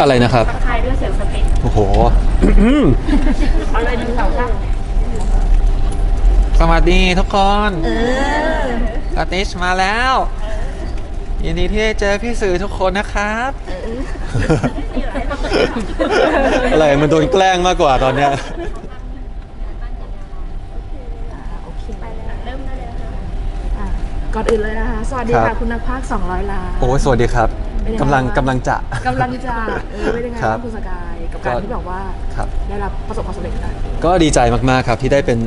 อะไรนะครับทักทายด้วยเสียงสติ๊กโอ้โหเอาเลยหนึ่งสองสามสวัสดีทุกคนสติชมาแล้ว ยินดีที่ได้เจอพี่สื่อทุกคนนะครับ อะไรมันโดนแกล้งมากกว่าตอนเนี้ยเริ่มได้เลยนะคะอะก่อนอื่นเลยนะคะ สวัสดีครัค่ะบ คุณนักพากย์200 ล้าน โอ้ยสวัสดีครับ เป็นยังไงกำลังบ้างกำลังจะ กำลังจะเออเป็นยังไงครับ้าบงคุณสกายกับการก็ ที่แบบว่าครับ ได้รับประสบความสำเร็จได้ก็ดีใจมาก ๆ ครับ ที่ได้เป็น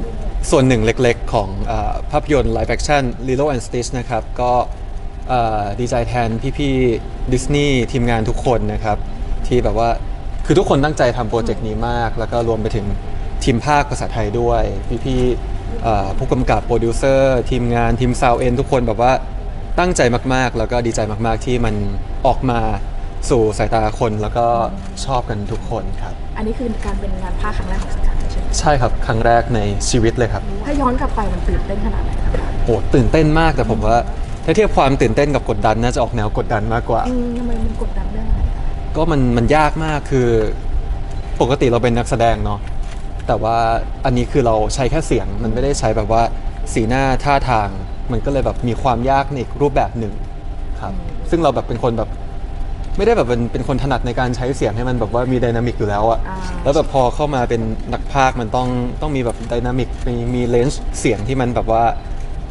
ส่วนหนึ่งเล็ก ๆ ของเออภาพยนตร์ live action Lilo and Stitch นะครับ ก็เอ่อดีใจแทนพี่ ๆ ดิสนีย์ทีมงานทุกคนนะครับ ที่แบบว่าคือทุกคนตั้งใจทำโปรเจกต์นี้มาก แล้วก็รวมไปถึงทีมภาคภาษาไทยด้วย พี่ ๆเอ่อผู้กำกับโปรดิวเซอร์ ทีมงานทีมซาวเอ็นทุกคนแบบว่า ตั้งใจมากๆ แล้วก็ดีใจมาก ๆ ที่มันออกมาสู่สายตาคนแล้วก็ชอบกันทุกคนครับ อันนี้คือการเป็นงานภาคครั้งแรกของสกายใช่ไหมใช่ครับครั้งแรกในชีวิตเลยครับ ถ้าย้อนกลับไปมันตื่นเต้นขนาดไหนครับโอ้ตื่นเต้นมากแต่ผมว่าถ้าเทียบความตื่นเต้นกับกดดันน่าจะออกแนวกดดันมากกว่า อืมทำไมมันกดดันเรื่องอะไรคะก็มันมันยากมากคือปกติเราเป็นนักแสดงเนาะแต่ว่าอันนี้คือเราใช้แค่เสียงมันไม่ได้ใช้แบบว่าสีหน้าท่าทาง มันก็เลยแบบมีความยากในอีกรูปแบบหนึ่งครับ ซึ่งเราแบบเป็นคนแบบ ไม่ได้แบบเป็นเป็นคนถนัดในการใช้เสียงให้มันแบบว่ามีไดนามิกอยู่แล้วอะอ่า แล้วแบบพอเข้ามาเป็นนักพากย์มันต้องต้องมีแบบไดนามิกมีมีเลนส์เสียงที่มันแบบว่า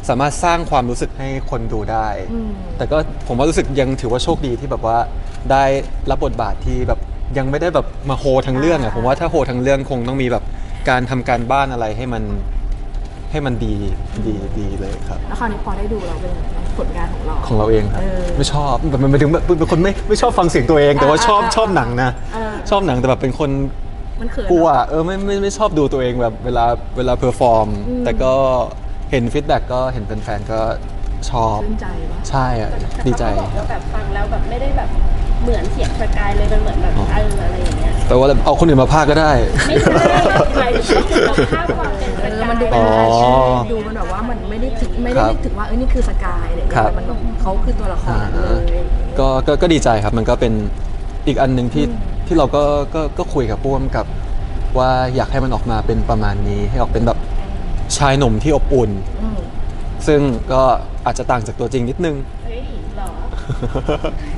สามารถสร้างความรู้สึกให้คนดูได้ อืม แต่ก็ผมว่ารู้สึกยังถือว่าโชคดีที่แบบว่าได้รับบทบาทที่แบบยังไม่ได้แบบมาโฮทั้งเรื่องอะผมว่าถ้าโฮทั้งเรื่องคงต้องมีแบบการทำการบ้านอะไรให้มัน ให้มันดีดีดีเลยครับ แล้วคราวนี้พอได้ดูเราเป็นยังไงบ้างผลงานของเรา ของเราเองครับ เออไม่ชอบแบบมันไม่ถึงแบบเป็นคนไม่ไม่ชอบฟังเสียงตัวเอง แต่ว่าอ่าชอบอ่าชอบหนังนะ เออ ชอบหนังแต่แบบเป็นคนมันเขินกลัวเออไม่ไม่ไม่ชอบดูตัวเองแบบเวลาเวลาเพอร์ฟอร์มอืมแต่ก็เห็นฟีดแบ็กก็เห็นแฟนๆก็ชอบ ชื่นใจปะใช่อะดีใจ แต่เขาก็บอกว่าแบบฟังแล้วแบบไม่ได้แบบ เหมือนเสียงสกายเลยมันเหมือนแบบเอออะไรอย่างเงี้ยแต่ว่าเอาคนอื่นมาพากย์ก็ได้ ไม่ใช่หมายถึงว่าภาพความเป็นสเออกายมันดูอ๋เป็นออาชีพดูมันแบบว่ามันไม่ได้ถึงไม่ได้ครับนึกถึงว่าเออนี่คือสกายอะไรอย่างครัเงี้บยมันแบบเขาคือตัวละครนั้นเลยก็ก็ก็ดีใจครับมันก็เป็นอีกอันหนึ่งที่ที่เราก็ก็ก็คุยกับผู้กำกับว่าอยากให้มันออกมาเป็นประมาณนี้ ให้ออกเป็นแบบชายหนุ่มที่อบอุ่น อืมซึ่งก็อาจจะต่างจากตัวจริงนิดนึง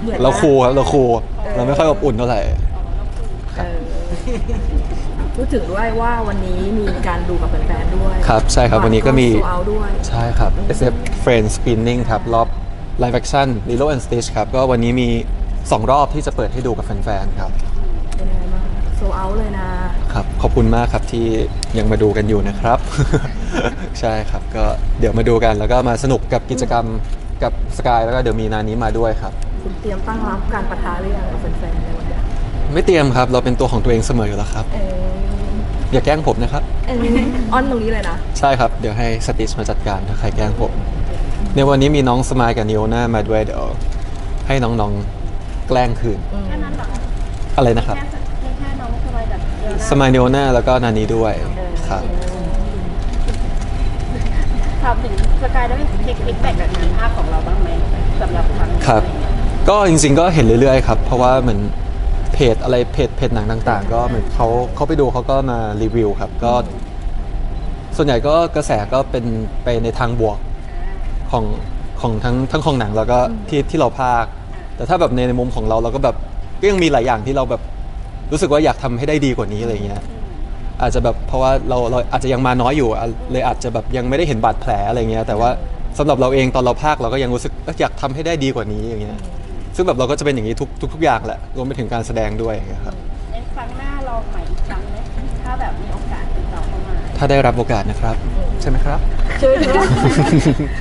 เฮ้ยหรอเหมือนนะเราคูลครับเราคูลเราไม่ค่อยอบอุ่นเท่าไหร่ เออพูดถึงด้วยว่าวันนี้มีการดูกับแฟนๆด้วยครับใช่ครับวันนี้ก็มี โซเอาด้วย ใช่ครับ SF Friends Screening ครับ รอบ Live Action Lilo and Stitch ครับ ก็วันนี้มี 2 รอบที่จะเปิดให้ดูกับแฟนๆครับ เป็นยังไงบ้างโซเอาเลยนะ ครับ ขอบคุณมากครับที่ยังมาดูกันอยู่นะครับ ใช่ครับ ก็เดี๋ยวมาดูกันแล้วก็มาสนุกกับกิจกรรม กับสกายแล้วก็เดี๋ยวมีนานี้มาด้วยครับ คุณเตรียมตั้งรับการปะทะหรือยังกับแฟนๆในวันนี้ไม่เตรียมครับ เราเป็นตัวของตัวเองเสมออยู่แล้วครับ เอออย่าแกล้งผมนะครับ เอออ้อนตรงนี้เลยนะ ใช่ครับ เดี๋ยวให้สติชมาจัดการถ้าใครแกล้งผม ในวันนี้มีน้องสมายกับนิโอน่ามาด้วยเดี๋ยวให้น้องๆแกล้งคืนอืมแค่นั้นเหรออะไรนะครับ แค่แค่น้องสบายแบบเดียวนะสมายนิโอน่าแล้วก็นานี้ด้วยครับ ถามถึงสกายได้เช็คฟีดแบ็กจากงานภาพของเราบ้างไหมสำหรับครั้งนี้ครับ ก็จริงๆก็เห็นเรื่อยๆครับ เพราะว่าเหมือนเพจอะไรเพจเพจหนังต่าง ๆ ก็เหมือนเขาเขาไปดูเขาก็มารีวิวครับ ก็ ส่วนใหญ่ก็กระแสก็เป็นไปในทางบวกของของทั้งทั้งของหนังแล้วก็ที่ที่เราพากแต่ถ้าแบบในในมุมของเราเราก็แบบก็ยังมีหลายอย่างที่เราแบบรู้สึกว่าอยากทำให้ได้ดีกว่านี้อะไรเงี้ย อาจจะแบบเพราะว่าเราเราอาจจะยังมาน้อยอยู่อะเลยอาจจะแบบยังไม่ได้เห็นบาดแผลอะไรเงี้ยแต่ว่าสำหรับเราเองตอนเราพากย์เราก็ยังรู้สึกเอ้ยอยากทำให้ได้ดีกว่านี้อย่างเงี้ยซึ่งแบบเราก็จะเป็นอย่างนี้ทุกทุกทุกอย่างแหละรวมไปถึงการแสดงด้วยอย่างเงี้ยครับในครั้งหน้าลองใหม่อีกครั้งไหมถ้าแบบมีโอกาสติดต่อเข้ามาถ้าได้รับโอกาสนะครับ ใช่ไหมครับ ช่วยด้วย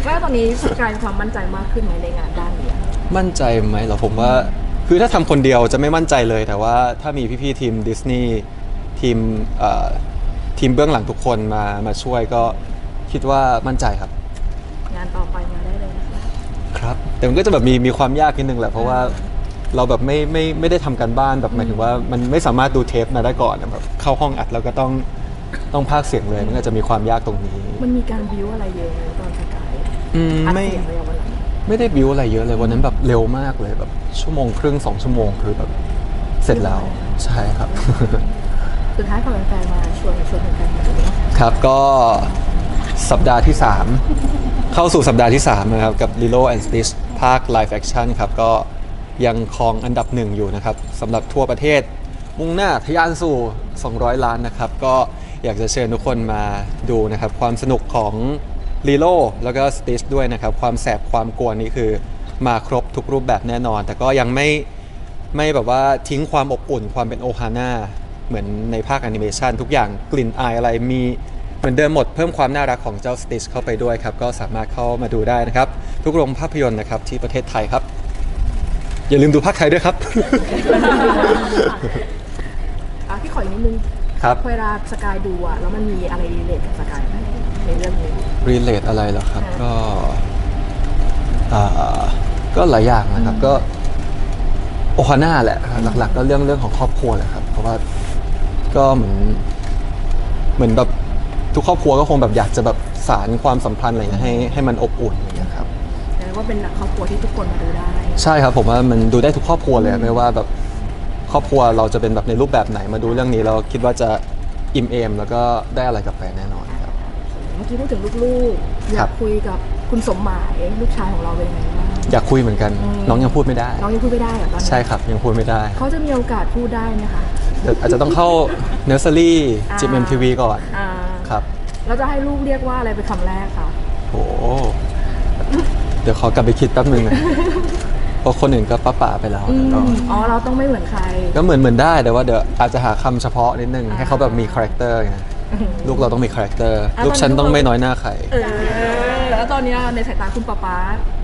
ว่าตอนนี้สกายมีความมั่นใจมากขึ้นไหมในงานด้านนี้ มั่นใจไหมเหรอผมว่า คือถ้าทำคนเดียวจะไม่มั่นใจเลย แต่ว่าถ้ามีพี่ๆทีมดิสนีย์ ทีมเอ่อทีมเบื้องหลังทุกคนมามาช่วยก็คิดว่ามั่นใจครับ งานต่อไปมาได้เลยนะคะ ครับ แต่มันก็จะแบบมีมีความยากนิดนึงแหละ เพราะว่าเราแบบไม่ไม่ไม่ได้ทำการบ้านแบบหมายถึงว่า มันไม่สามารถดูเทปมาได้ก่อนอะแบบเข้าห้องอัดแล้วก็ต้องต้องพากย์เสียงเลย มันก็จะมีความยากตรงนี้ มันมีการบิวอะไรเยอะไหมตอนสกายอืมอัดไม่ เสียงไปอย่างวันนั้นไม่ได้บิวอะไรเยอะเลยวันนั้นแบบเร็วมากเลยแบบชั่วโมงครึ่งสองชั่วโมงคือแบบเสร็จแล้วใช่ครับ สุดท้ายขอแฟนมาชวนชวนแฟนมาดูนะคะครับ ก็สัปดาห์ที่ 3 เข้าสู่สัปดาห์ที่ 3 นะครับ กับ Lilo and Stitch ภาค Live Action ครับ ก็ยังครองอันดับหนึ่งอยู่นะครับสำหรับทั่วประเทศ มุ่งหน้าทะยานสู่ 200 ล้านนะครับ ก็อยากจะเชิญทุกคนมาดูนะครับ ความสนุกของ Lilo แล้วก็ Stitch ด้วยนะครับ ความแสบความกวนนี่คือมาครบทุกรูปแบบแน่นอน แต่ก็ยังไม่ไม่แบบว่าทิ้งความอบอุ่นความเป็นโอฮาน่า เหมือนในภาคแอนิเมชันทุกอย่างกลิ่นอายอะไรมีเหมือนเดิมหมดเพิ่มความน่ารักของเจ้าสติชเข้าไปด้วยครับ ก็สามารถเข้ามาดูได้นะครับ ทุกโรงภาพยนตร์นะครับที่ประเทศไทยครับ อย่าลืมดูภาคไทยด้วยครับ อะพี่ขออีกนิดนึงครับ เวลาสกายดูอะแล้วมันมีอะไรรีเลทกับสกายไหมในเรื่องนี้ รีเลทอะไรเหรอครับค่ะก็อ่าก็หลายอย่างนะครับ ก็โอฮาน่าแหละ หลัก ๆ ก็เรื่องเรื่องของครอบครัวแหละครับ เพราะว่า ก็เหมือนเหมือนแบบทุกครอบครัวก็คงแบบอยากจะแบบสารความสัมพันธ์อะไรเงี้ยให้ให้มันอบอุ่นอย่างเงี้ยครับ แต่ว่าเป็นหนังครอบครัวที่ทุกคนมาดูได้ ใช่ครับผมว่ามันดูได้ทุกครอบครัวเลยไม่ว่าแบบครอบครัวเราจะเป็นแบบในรูปแบบไหนมาดูเรื่องนี้เราคิดว่าจะอิ่มเอมแล้วก็ได้อะไรกลับไปแน่นอนครับ เมื่อกี้พูดถึงลูกๆอครัยาบกคุยกับคุณสมหมายลูกชายของเราเป็นยังไงบ้าง อยากคุยเหมือนกัน อืม น้องยังพูดไม่ได้ น้องยังพูดไม่ได้เหรอตอนนี้ใช่ครับยังพูดไม่ได้ เขาจะมีโอกาสพูดได้ไหมคะ เดี๋ยวอาจจะต้องเข้าเนอร์เซอรี่จิมเอ็มทีวีก่อนอ่าครับเราจะให้ลูกเรียกว่าอะไรเป็นคำแรกคะโอ้เดี๋ยวขอกลับไปคิดแป๊บนึงนะเพราะคนอื่นก็ป้าป่าไปแล้วอืมก็อ๋อเราต้องไม่เหมือนใคร ก็เหมือนเหมือนได้แต่ว่าเดี๋ยวอาจจะหาคำเฉพาะนิดนึงให้เขาแบบมีคาแรคเตอร์ไงลูกเราต้องมีคาแรคเตอร์อะลูกฉันตอนนี้ต้องลูกไม่น้อยหน้าใคร เออแล้วตอนเนี้ยในสายตาคุณป๊าป๊า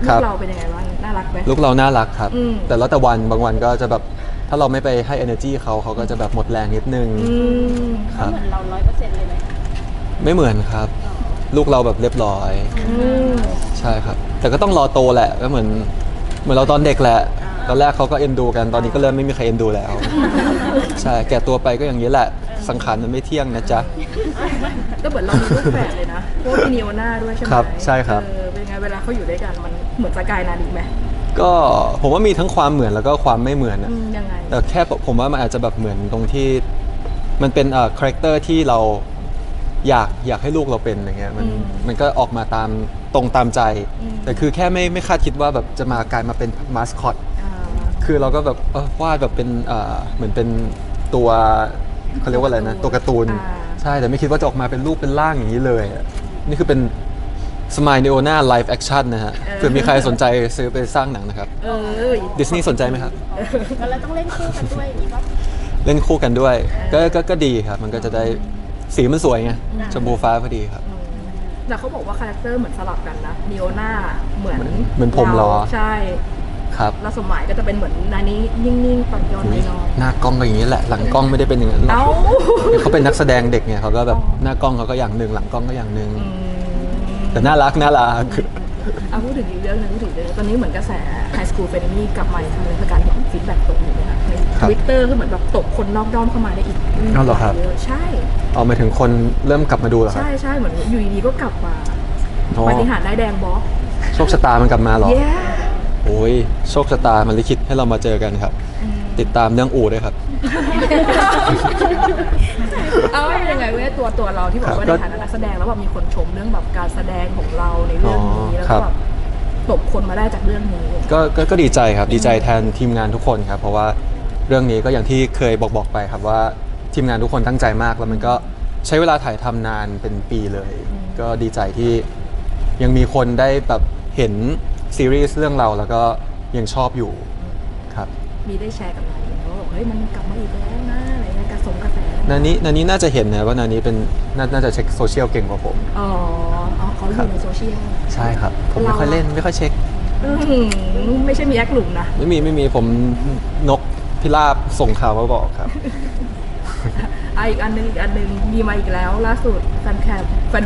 ลูครักบ เราเป็นยังไงบ้างน่ารักไหม ลูกเราน่ารักครับ อืม แต่แล้วแต่วันบางวันก็จะแบบ ถ้าเราไม่ไปให้ energy เขาเขาก็จะแบบหมดแรงนิดนึง อืมครับเหมือนเราร้อยเปอร์เซ็นต์เลยไหมไม่เหมือนครับ ลูกเราแบบเรียบร้อย อืมใช่ครับ แต่ก็ต้องรอโตแหละก็เหมือน เหมือนเราตอนเด็กแหละ ตอนแรกเขาก็เอ็นดูกัน ตอนนี้ก็เริ่มไม่มีใครเอ็นดูแล้ว ใช่ แก่ตัวไปก็อย่างนี้แหละ สังขารมันไม่เที่ยงนะจ๊ะ ก็เหมือนเรามีลูกแฝดเลยนะพวกพี่นิโอน่าด้วยใช่ไหมครับใช่ครับ เออเป็นไงเวลาเขาอยู่ด้วยกันมันเหมือนสกายนาดีไหม ก็ผมว่ามีทั้งความเหมือนแล้วก็ความไม่เหมือนอะอืมยังไง แต่แค่ผมว่ามันอาจจะแบบเหมือนตรงที่ มันเป็นเอ่อคาแรคเตอร์ที่เราอยากอยากให้ลูกเราเป็นอย่างเงี้ยมันอืมมันก็ออกมาตามตรงตามใจ อืม แต่คือแค่ไม่ไม่คาดคิดว่าแบบจะมากลายมาเป็นมาสคอต อ่าคือเราก็แบบเออวาดแบบเป็นเอ่อเหมือนเป็นตัวเขาเรียกว่าอะไรนะ ตัวการ์ตูน อ่า ใช่แต่ไม่คิดว่าจะออกมาเป็นรูปเป็นร่างอย่างนี้เลยอะนี่คือเป็น สมายเนโอนาไลฟ์แอคชั่นนะฮะเผื่อมีใครสนใจซื้อไปสร้างหนังนะครับเออดิสนีย์สนใจไหมครับ แล้วเราต้องเล่นคู่กันด้วยอย่างนี้ป่ะเล่นคู่กันด้วยก็ก็ก็ดีครับ มันก็จะได้สีมันสวยไงชมพูฟ้าพอดีครับอืมแต่เขาบอกว่าคาแรคเตอร์เหมือนสลับกันนะนิโอน่าเหมือนเหมือนเหมือนผมเหรอ ใช่ครับแล้วสมหมายก็จะเป็นเหมือนนานี้นิ่งๆต่อนยอนอุ๊ยน้อยหน้ากล้องก็อย่างนี้แหละ หลังกล้องไม่ได้เป็นอย่างนั้นๆหรอกเอ้าเขาเป็นนักแสดงเด็กไงเขาก็แบบอ๋อหน้ากล้องเขาก็อย่างหนึ่งหลังกล้องก็อย่างหนึ่งอืม แต่น่ารักน่ารัก เอาพูดถึงอีกเรื่องหนึงพูดถึงเรื่องตอนนี้เหมือนกระแส High School f a n a m y กลับมาอีกครั้งหนึงคือการเห็นฟีดแบ็กตรงนี้นะคะในครัทบวิตเตอร์คือเหมือนแบบตกคนนอกด้อมเข้ามาได้อีกเอาเหรอครับเยอะใช่เอาหมายถึงคนเริ่มกลับมาดูเหรอครับ ใช่ใช่เหมือนอยู่ดีๆก็กลับมาอ๋อ ปาฏิหารย์ได้ายแดงบล็อกโชคชะตามันกลับมาเหรอ เย้โอ้ยโชคชะตามันลิขิตให้เรามาเจอกันครับ ติดตามเรื่องอู่ด้วยครับ เอาว่าเป็นยังไงเว้ยตัวตัวเราที่บอกว่าครัในบฐานะนักแสดงแล้วแบบมีคนชมเรื่องแบบการแสดงของเราในเรื่องนี้อ๋อแล้วครัก็บแบบตบคนมาได้จากเรื่องนี้ ก็ก็ก็ดีใจครับดีใจแทนทีมงานทุกคนครับ เพราะว่าเรื่องนี้ก็อย่างที่เคยบอกบอกไปครับว่าทีมงานทุกคนตั้งใจมาก แล้วมันก็ใช้เวลาถ่ายทำนานเป็นปีเลย ก็ดีใจที่ยังมีคนได้แบบเห็นซีรีส์เรื่องเราแล้วก็ยังชอบอยู่ครับ มีได้แชร์กับ ฮ้ยมันกลับมาอีกแล้วนะอะไรเงี้ยกระสมกระแสนานี้นานี้น่าจะเห็นนะว่านานี้เป็นนาน่าจะเช็คโซเชียลเก่งกว่าผม อ๋ออ๋อเขาอครัยู่บในโซเชียล ใช่ครับ ผมไม่ค่อยเล่นไม่ค่อยเช็คอื้อหือไม่ใช่มีแอคหลุมนะ ไม่มีไม่มีผมนกพิราบส่งข่าวมาบอกครับ อะอีกอันหนึงอีกอันหนึงมีมาอีกแล้วล่าสุดแฟนแค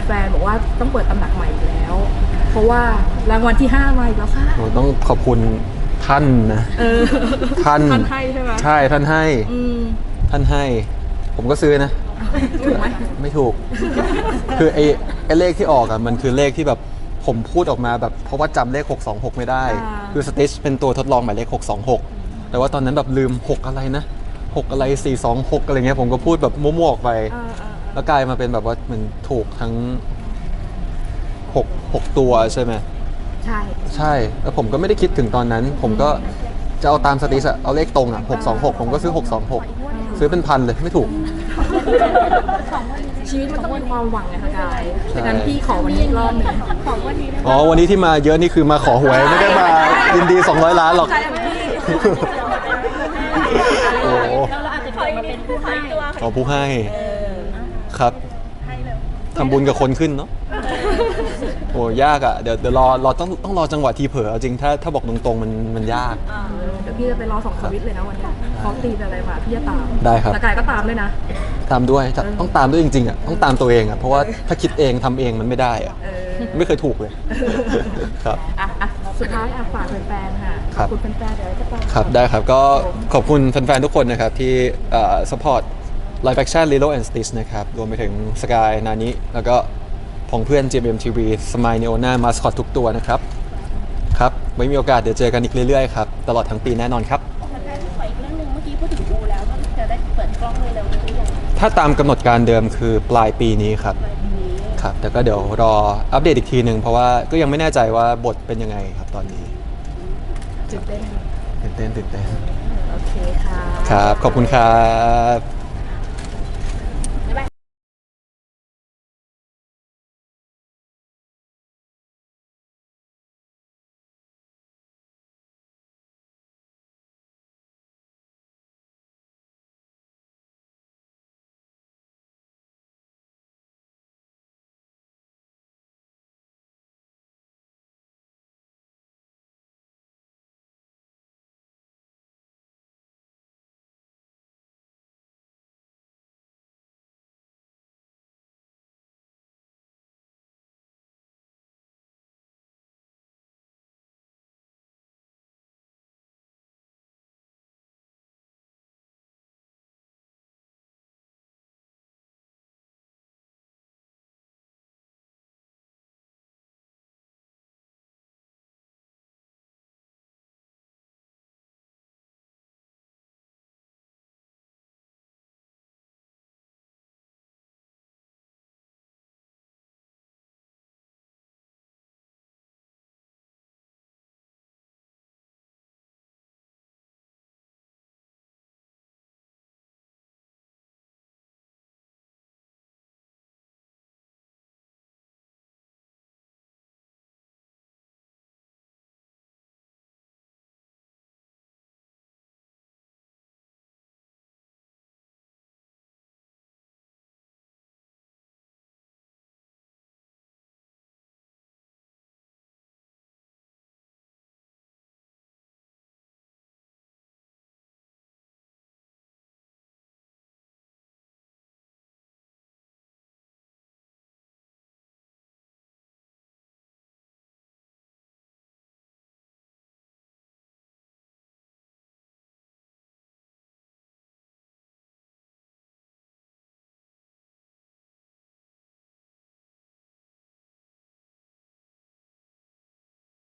แฟนๆบอกว่าต้องเปิดตำหนักใหม่อีกแล้ว เพราะว่ารางวัลที่ 5 มาอีกแล้วค่ะโอ้ต้องขอบคุณ ท่านนะเออท่านท่านให้ใช่ไหมใช่ท่านให้ อืมท่านให้ ผมก็ซื้อนะ ถูกไหมไม่ถูก คือไอ้ไอ้เลขที่ออกอะมันคือเลขที่แบบผมพูดออกมาแบบเพราะว่าจำเลข 626 ไม่ได้ คือสติชเป็นตัวทดลองหมายเลข 626 แต่ว่าตอนนั้นแบบลืม 6 อะไรนะ 6 อะไร 4 2 6 อะไรเงี้ยผมก็พูดแบบมั่วๆออกไป เออเออแล้วกลายมาเป็นแบบว่าเหมือนถูกทั้ง 6 6 ตัวใช่ไหม ใช่ ใช่ แล้วผมก็ไม่ได้คิดถึงตอนนั้น ผมก็จะเอาตามสติสอะเอาเลขตรงอะ626 ผมก็ซื้อ 626 ซื้อเป็นพันเลยไม่ถูก ชีวิตมันต้องมีความหวังไงคะกายใช่ดังนั้นพี่ขอวันนี้อีกรอบหนึ่งอ๋อ วันนี้ที่มาเยอะนี่คือมาขอหวยไม่ได้มายินดี 200 ล้านหรอกใช่แบบพี่โอ้โหแล้วเราอาจจะเกิดมาเป็นผู้ให้ขอผู้ให้ครับทำบุญกับคนขึ้นเนาะ โอ้ยากอะเดี๋ยวเดี๋ยวรอรอต้องต้องรอจังหวะทีเผลอเอาจริงถ้าถ้าบอกตรงๆมันมันยากเดี๋ยวพี่จะไปรอสองสวิตช์เลยนะวันเนี้ยเขาตีอะไรมาพี่จะตามได้ครับแต่กายก็ตามด้วยนะ ตามด้วยจะต้องตามด้วยจริงๆอะต้องตามตัวเองอะเพราะว่าถ้าคิดเองทำเองมันไม่ได้อะเออ ไม่เคยถูกเลยครับ อะอะสุดท้ายอะฝากแฟนๆค่ะครับขอบคุณแฟนๆเดี๋ยวจะตามครับ ได้ครับก็ขอบคุณแฟนๆทุกคนนะครับ ที่เอ่อ support live action Lilo and Stitch นะครับ รวมไปถึงสกายนานิแล้วก็ ผองเพื่อน JMTV สมายเนโอนามาสคอตทุกตัวนะครับ ครับไว้มีโอกาสเดี๋ยวเจอกันอีกเรื่อยๆครับ ตลอดทั้งปีแน่นอนครับ มันได้ที่ขออีกเรื่องหนึ่งเมื่อกี้พูดถึงดูแล้วก็จะได้เปิดกล้องเลยเร็วนี้หรือยังถ้าตามกำหนดการเดิมคือปลายปีนี้ครับ ปลายปีนี้ครับ แต่ก็เดี๋ยวรออัปเดตอีกทีหนึ่งเพราะว่าก็ยังไม่แน่ใจว่าบทเป็นยังไงครับตอนนี้ตื่นเต้นตื่นเต้นตื่นเต้นโอเคค่ะ ครับ ขอบคุณครับ